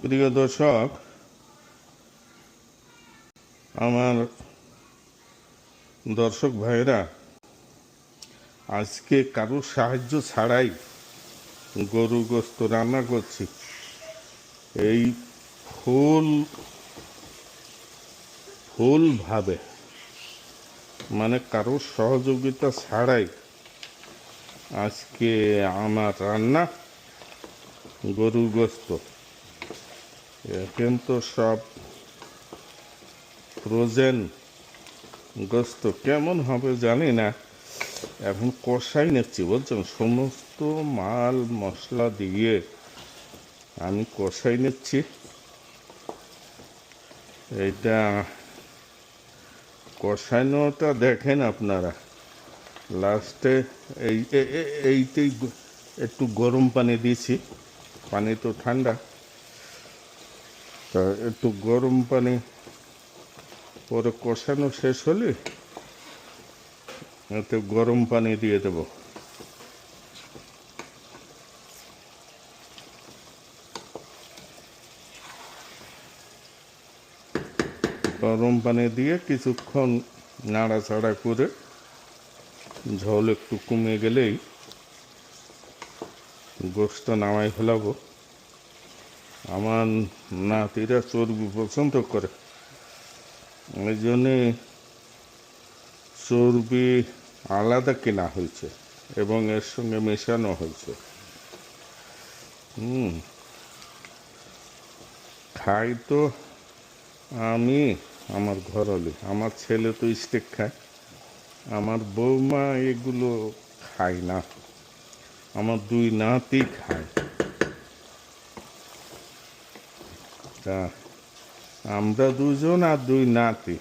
প্রিয় দর্শক, আমার দর্শক ভাইরা আজকে কারোর সাহায্য ছাড়াই গরু গোস্ত রান্না করছি। এই ফুল ফুলভাবে মানে কারোর সহযোগিতা ছাড়াই আজকে আমার রান্না গরু গোস্ত। কিন্তু সব ফ্রোজেন গোস্ত কেমন হবে জানি না। এখন কষাই নিচ্ছি বলছেন সমস্ত মাল, মশলা দিয়ে আমি কষাই নিচ্ছি। এইটা কষানোটা দেখেন আপনারা। লাস্টে এই এ- এ- এইতেই একটু গরম পানি দিয়েছি। পানি তো ঠান্ডা। তা একটু গরম পানি পরে কষানো শেষ হলে এতে গরম পানি দিয়ে দেব। গরম পানি দিয়ে কিছুক্ষণ নাড়াচাড়া করে ঝোল একটু কমে গেলেই গোস্ত নামাই ফেলাবো। আমার নাতিরা চর্বি পছন্দ করে। এই জন্যে চর্বি আলাদা কেনা হয়েছে এবং এর সঙ্গে মেশানো হয়েছে। হুম। খাই তো আমি আমার ঘরলে আমার ছেলে তো স্টেক খায়। আমার বৌমা এগুলো খায় না। আমার দুই নাতি খায়। তা, আমরা দুজন আর দুই নাতি।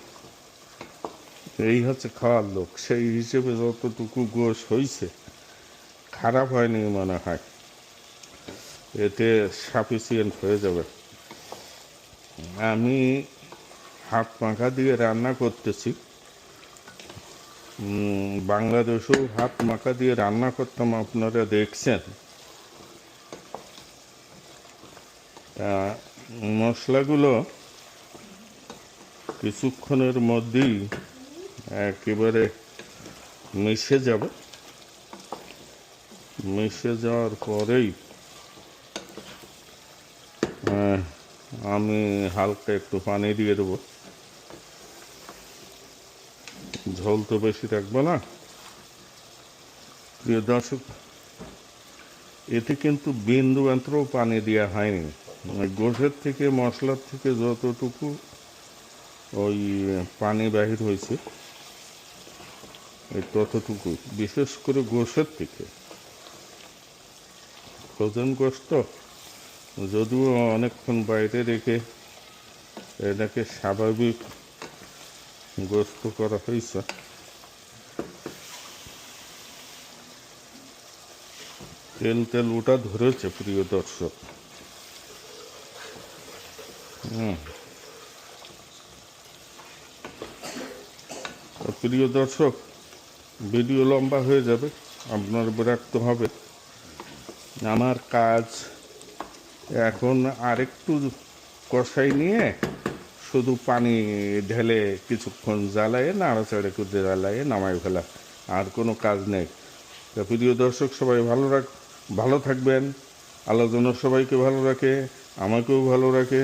এই হচ্ছে খাওয়ার লোক। সেই হিসেবে যতটুকু গোশ হয়েছে খারাপ হয়নি মনে হয়। এতে সাফিসিয়েন্ট হয়ে যাবে। আমি হাত পাখা দিয়ে রান্না করতেছি। বাংলাদেশেও হাত মাখা দিয়ে রান্না করতাম, আপনারা দেখছেন। মশলাগুলো কিছুক্ষণের মধ্যেই একেবারে মিশে যাবে। মিশে যাওয়ার পরেই আমি হালকা একটু পানি দিয়ে দেবো। ঝোল তো বেশি রাখব না। প্রিয় দর্শক, এতে কিন্তু বিন্দু মাত্রও পানি দেওয়া হয়নি। ওই গোশের থেকে, মশলার থেকে যতটুকু ওই পানি বাহির হয়েছে ততটুকু বিশেষ করে গোশের থেকে। ফ্রোজেন গোস্ত যদিও অনেকক্ষণ বাইরে রেখে এটাকে স্বাভাবিক গোস্ত করা হয়েছে। তেল তেল ওটা ধরেছে, প্রিয় দর্শক। প্রিয় দর্শক, ভিডিও লম্বা হয়ে যাবে, আপনার বিরক্ত হবে। আমার কাজ এখন আরেকটু কষাই নিয়ে শুধু পানি ঢেলে কিছুক্ষণ জ্বালায়ে, নাড়াচাড়া করে জ্বালায়ে নামাই ফেলা, আর কোনো কাজ নেই। তা প্রিয় দর্শক, সবাই ভালো রাখ, ভালো থাকবেন। আল্লাহ যেন সবাইকে ভালো রাখে, আমাকেও ভালো রাখে।